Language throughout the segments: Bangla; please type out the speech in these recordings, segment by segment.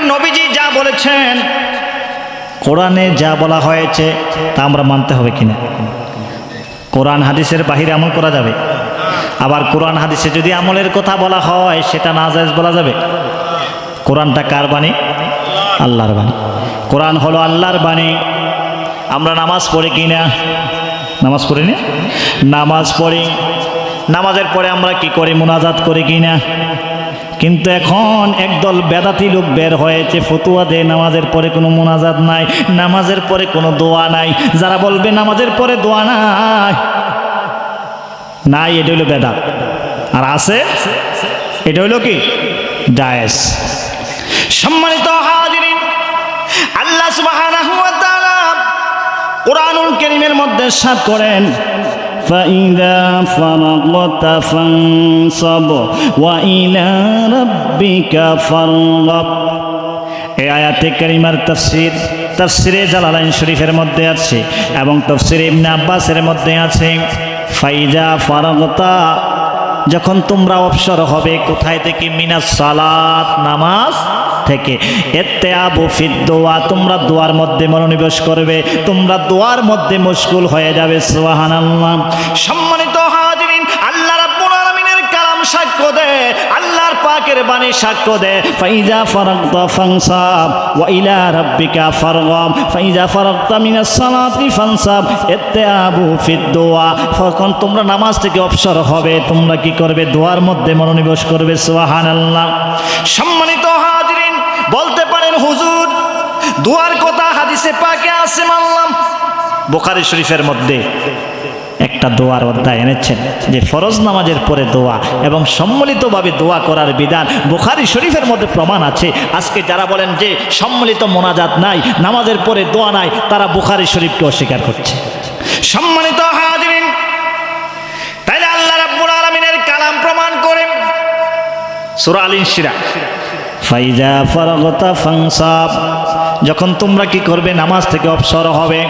এখন নবীজি যা বলেছেন, কোরআনে যা বলা হয়েছে, তা আমরা মানতে হবে কিনা? কোরআন হাদিসের বাহিরে আমল করা যাবে? আবার কোরআন হাদিসে যদি আমলের কথা বলা হয়, সেটা না জায়েজ বলা যাবে? কোরআনটা কার বাণী? আল্লাহর বাণী। কোরআন হলো আল্লাহর বাণী। আমরা নামাজ পড়ি কি না? নামাজ পড়ি না নামাজ পড়ি। নামাজের পরে আমরা কি করি? মোনাজাত করি কি না? কিন্তু এখন একদল বেদাতি লোক বের হয়েছে, ফতুয়া দেয়, নামাজের পরে কোনো মোনাজাত নাই, নামাজের পরে কোনো দোয়া নাই। যারা বলবে নামাজের পরে দোয়া নাই নাই, এটা হলো বেদাত। আর আছে, এটা হলো কি? ডায়েস সম্মানিত আল্লাহ সুবহানাহু ওয়া তাআলা কোরআনুল কারীমের মধ্যে সাত করেন فإذا فرغت فانصب وإلى ربك فارغب এই আয়াতে কারিমার তফসির তফসিরে জালালাইন শরীফের মধ্যে আছে এবং তফসিরে ইবনে আব্বাসের মধ্যে আছে ফাইজা ফারাগতা যখন তোমরা অবসর হবে, কোথায় থেকে? মিনা সালাত নামাজ থেকে। এতে আবু দোয়া, তোমরা দোয়ার মধ্যে মনোনিবেশ করবে, তোমরা দোয়ার মধ্যে মুশকুল হয়ে যাবে সোহান সম্মানিত হাজিরিন সাক্ষ্য দেয় আল্লাহর পাকের বাণী সাক্ষ্য দেয় ফাইজা ফারাগত ফানসাব, ওয়া ইলা রাব্বিকা ফারগাব ফাইজা ফারাগতা মিনাস সালাতি ফানসাব এতে আবু দোয়া। তখন তোমরা নামাজ থেকে অবসর হবে, তোমরা কি করবে? দোয়ার মধ্যে মনোনিবেশ করবে, সুবহানাল্লাহ। সম্মানিত হাজিরিন, বলতে পারেন হুজুর, দোয়ার কথা হাদিসে পাকে আছে মানলাম, বোখারি শরীফের মধ্যে। একটা দোয়ার অধ্যায় এনেছেন, যে ফরজ নামাজের পরে দোয়া এবং সম্মিলিতভাবে দোয়া করার বিধান বুখারি শরীফের মধ্যে প্রমাণ আছে। আজকে যারা বলেন যে সম্মিলিত মোনাজাত নাই, নামাজের পরে দোয়া নাই, তারা বুখারি শরীফকে অস্বীকার করছে। সম্মানিত হাজিরিন, তাইলে আল্লাহ রাব্বুল আলামিনের কালাম প্রমাণ করে সূরা আল ইনশিরা ফাইজা ফরগতা ফাংসাব যখন তোমরা কি করবে? নামাজ থেকে অবসর হবে।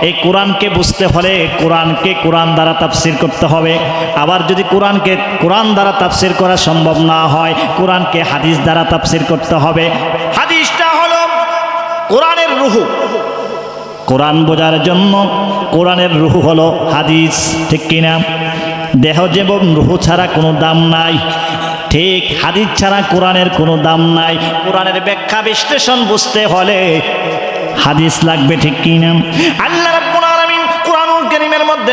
এই কোরআনকে বুঝতে হলে কোরআনকে কোরআন দ্বারা তাফসির করতে হবে। আবার যদি কোরআনকে কোরআন দ্বারা তাফসির করা সম্ভব না হয়, কোরআনকে হাদিস দ্বারা তাফসির করতে হবে। হাদিসটা হলো কোরআনের রুহু। কোরআন বোঝার জন্য কোরআনের রুহু হলো হাদিস, ঠিক কিনা? দেহ যেমন রুহু ছাড়া কোনো দাম নাই ঠিক হাদিস ছাড়া কোরআনের কোনো দাম নাই। কোরআনের ব্যাখ্যা বিশ্লেষণ বুঝতে হলে হাদিস লাগবে ঠিক কি নাম আল্লাহ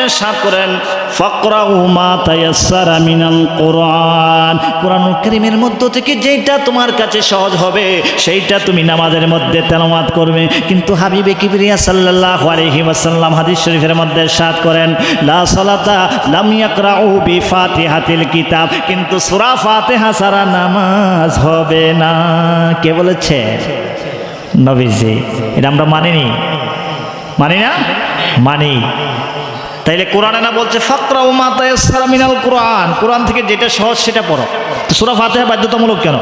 সাত করেন ফাকরাউ মা তায়াসসারা মিনাল কোরআন। কোরআনুল কারীমের মধ্য থেকে যেটা তোমার কাছে সহজ হবে, সেইটা তুমি নামাজের মধ্যে তেলাওয়াত করবে। কিন্তু হাবিবে কিবরিয়া সাল্লাল্লাহু আলাইহি ওয়াসাল্লাম হাদিস শরীফের মধ্যে সাত করেন, লা সালাতা লাম ইয়াকরাউ বিফাতিহাতিল কিতাব। কিন্তু সূরা ফাতিহা ছাড়া নামাজ হবে না। কে বলেছে? নবীজি। এটা আমরা মানিনি। মানি না? মানি। তাইলে কোরআনে না বলছে ফাকরা ও মাতায়াসসারা মিনাল কোরআন। কোরআন থেকে যেটা সহজ সেটা পড়ো। সুরা ফাতে বাধ্যতামূলক কেন?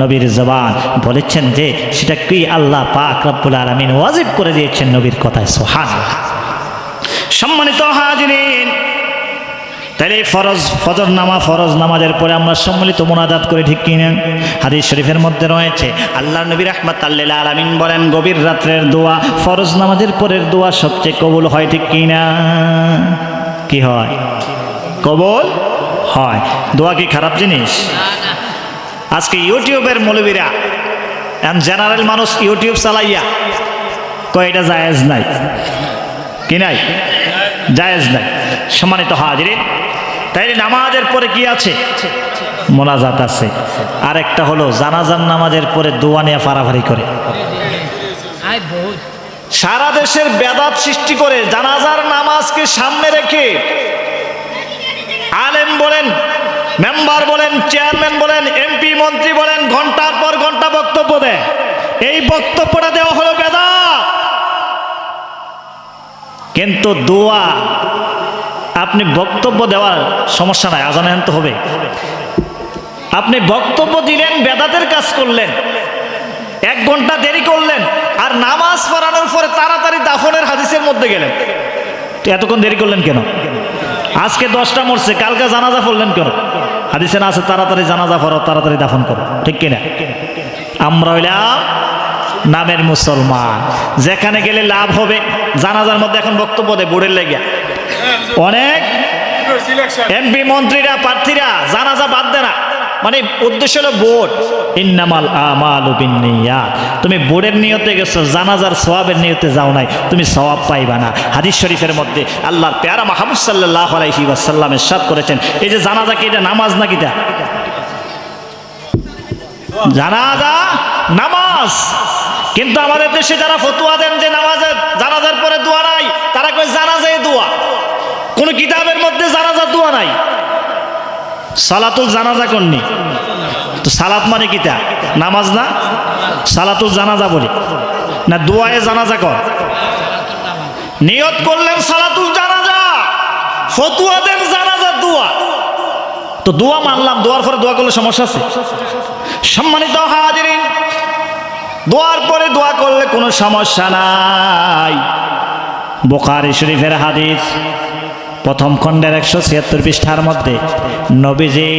নবীর জবান বলেছেন যে, সেটা কি আল্লাহ পাক রব্বুল আলামিন ওয়াজিব করে দিয়েছেন নবীর কথায়? সোহান সম্মানিত হাজিরিন তাহলে এই ফরজ, ফজর নামা, ফরজ নামাজের পরে আমরা সম্মিলিত মোনাজাত করে, ঠিক কিনা? হাদিস শরীফের মধ্যে রয়েছে আল্লাহ নবী রহমত আল্লাহ আলামিন বলেন, গভীর রাত্রের দোয়া, ফরজ নামাজের পরের দোয়া সবচেয়ে কবুল হয়, ঠিক কিনা? কি হয়? কবুল হয়। দোয়া কি খারাপ জিনিস? আজকে ইউটিউবের মৌলবীরা জেনারেল মানুষ ইউটিউব চালাইয়া, কয় জায়েজ নাই? কি নাই? জায়েজ নাই। সম্মানিত হাজিরে তাইলে নামাজের পরে কি আছে? মোনাজাত আছে। আর একটা হলো জানাজান নামাজের পরে দোয়া নিয়ে ফাড়াফাড়ি করে। সারা দেশের বেদাত সৃষ্টি করে জানাজার নামাজকে সামনে রেখে আলেম বলেন, মেম্বার বলেন, চেয়ারম্যান বলেন, এমপি, মন্ত্রী বলেন, ঘণ্টার পর ঘণ্টা বক্তব্য দেয়। এই বক্তব্যটা দেওয়া হলো বেদাত। কিন্তু দোয়া আপনি বক্তব্য দেওয়ার সমস্যা নাই আজানায়ন তো হবে। আপনি বক্তব্য দিলেন, বেদাতের কাজ করলেন, এক ঘণ্টা দেরি করলেন, আর নামাজ পড়ানোর পরে তাড়াতাড়ি দাফনের হাদিসের মধ্যে গেলেন। এতক্ষণ দেরি করলেন কেন? আজকে দশটা মরছে, কালকে জানাজা পড়লেন কেন? হাদিসে না আছে, তাড়াতাড়ি জানাজা পড়ো, তাড়াতাড়ি দাফন করো, ঠিক কিনা? আমরা হইলাম নামের মুসলমান। যেখানে গেলে লাভ হবে, জানাজার মধ্যে এখন বক্তব্য দেয়, বোর্ডের লেগে অনেক এমপি মন্ত্রীরা প্রার্থীরা জানাজা বাদ দেয় না মানে উদ্দেশ্য হলো বোর্ড ইন্নামাল আমাল তুমি বোর্ডের নিয়তে গেছো জানাজার সওয়াবের নিয়তে যাও নাই তুমি সওয়াব পাইবা না। হাদিস শরীফের মধ্যে আল্লাহর পেয়ারা মাহমুদ সাল্লাহ আলাইহি ওয়াসাল্লাম ইরশাদ করেছেন। এই যে জানাজা কি এটা নামাজ নাকি এটা? জানাজা নামাজ। কিন্তু আমাদের দেশে যারা ফতুয়া দেন যে নামাজের জানাজার পরে দোয়া নাই তারা কই জানাজায় দোয়া। কোন কিতাবের মধ্যে জানাজার দোয়া নাই। সালাতুল জানাজা করনি তো সালাত মানে কিতা নামাজ না? সালাতুল জানাজা বলি। না দোয়ায়ে জানাজা কর। নিয়ত করলেন সালাতুল জানাজা। ফতুয়া দেন জানাজার দোয়া। তো দোয়া মানলাম, দোয়ার পরে দোয়া করলে সমস্যা আছে? সম্মানিত হাজিরিন, দোয়ার পরে দোয়া করলে কোনো সমস্যা নাই। বোকারি শরীফের হাদিস। প্রথম খণ্ডের একশো ছিয়াত্তর পৃষ্ঠার মধ্যে নবীজি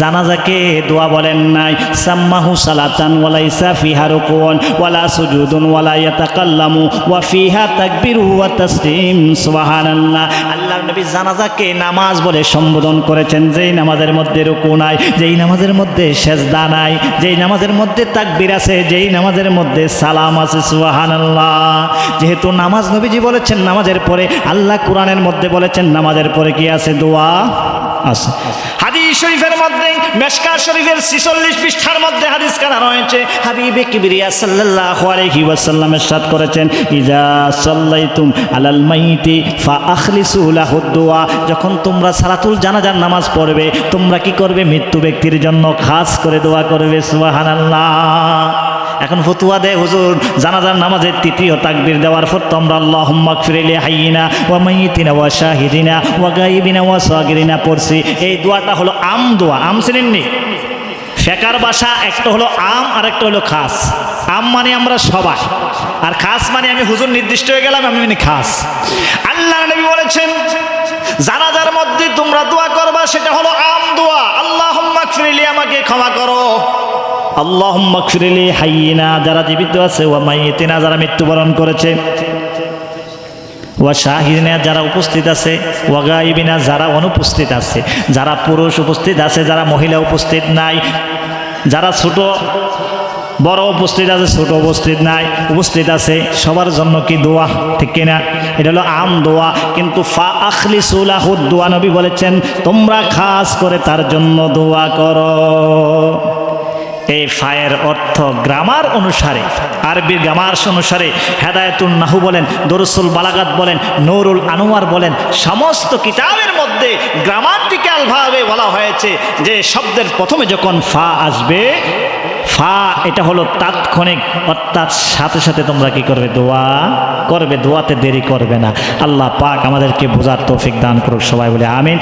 জানাজাকে দোয়া বলেন নাই, সাম্মাহু সালাতান ওয়ালাইসা ফিহা রুকুন ওয়ালা সুজুদুন ওয়ালা ইয়াতাকাল্লামু ওয়া ফিহা তাকবীরু ওয়া তাসলিম, সুবহানাল্লাহ। আল্লাহর নবী জানাজাকে নামাজ বলে সম্বোধন করেছেন, যেই নামাজের মধ্যে রুকু নাই, যেই নামাজের মধ্যে সেজদা নাই, যেই নামাজের মধ্যে তাকবীর আছে, যেই নামাজের মধ্যে সালাম আছে, সুবহানাল্লাহ। যেহেতু নামাজ নবীজি বলেছেন, নামাজের পরে আল্লাহ কোরআনের মধ্যে বলেছেন নামাজের পরে কি আছে? দোয়া আছে। হাদিস শরীফের মধ্যে মেশকা শরীফের ছিচল্লিশ পৃষ্ঠার মধ্যে হাদিস কানা রয়েছে। হাবিবে কিবরিয়া সাল্লাল্লাহু আলাইহি ওয়াসাল্লাম ইরশাদ করেছেন, ইজা সাল্লাইতুম আলাল মাইতি ফা আখলিসু লাহু দুআ যখন তোমরা সালাতুল জানাজার নামাজ পড়বে, তোমরা কি করবে? মৃত্যু ব্যক্তির জন্য খাস করে দোয়া করবে, সুবহানাল্লাহ। এখন ফতুয়া দেয় হুজুর। জানাজার নামাজের তৃতীয় তাকবীর দেওয়ার পর তোমরা আল্লাহ ফিরেলে হাইনা ওয়া মাইতিনা ওয়া শাহিদিনা ওয়া গাইবিনা ওয়া সাগিরিনা। পড়ছি। এই দোয়াটা হলো আম দোয়া। আম চিনেননি ফেকার বাসা, একটা হলো আম আর একটা হলো খাস। আম মানে আমরা সবাই। আর খাস মানে আমি হুজুর নির্দিষ্ট হয়ে গেলাম, আমি মানে খাস। আল্লাহ নবী বলেছেন, জানাজার মধ্যে তোমরা দোয়া করবা, সেটা হলো আম দোয়া। আল্লাহ আমাকে ক্ষমা করো। আল্লাহ ফিরিলি হাইনা যারা জীবিত আছে ও মাইতিনা যারা মৃত্যুবরণ করেছে। ওয়া শাহিদিনা যারা উপস্থিত আছে ওয়াগাইবিনা যারা অনুপস্থিত আছে। যারা পুরুষ উপস্থিত আছে, যারা মহিলা উপস্থিত নাই। যারা ছোট, বড় উপস্থিত আছে, ছোট উপস্থিত নাই। উপস্থিত আছে, সবার জন্য কি দোয়া? ঠিক কিনা? এটা হলো আম দোয়া। কিন্তু ফা আখলি সুলাহুদ দোয়া নবী বলেছেন, তোমরা খাস করে তার জন্য দোয়া করো। এই ফায়ের অর্থ গ্রামার অনুসারে আরবির গ্রামার অনুসারে হেদায়তুল নাহু বলেন, দরসুল বালাগাত বলেন, নুরুল আনোয়ার বলেন, সমস্ত কিতাবের মধ্যে গ্রামাটিক্যাল ভাবে বলা হয়েছে যে শব্দের প্রথমে যখন ফা আসবে, ফা এটা হলো তাৎক্ষণিক, অর্থাৎ সাথে সাথে তোমরা কি করবে, দোয়া করবে, দোয়াতে দেরি করবে না। আল্লাহ পাক আমাদেরকে বোঝার তৌফিক দান করুক, সবাই বলে আমিন।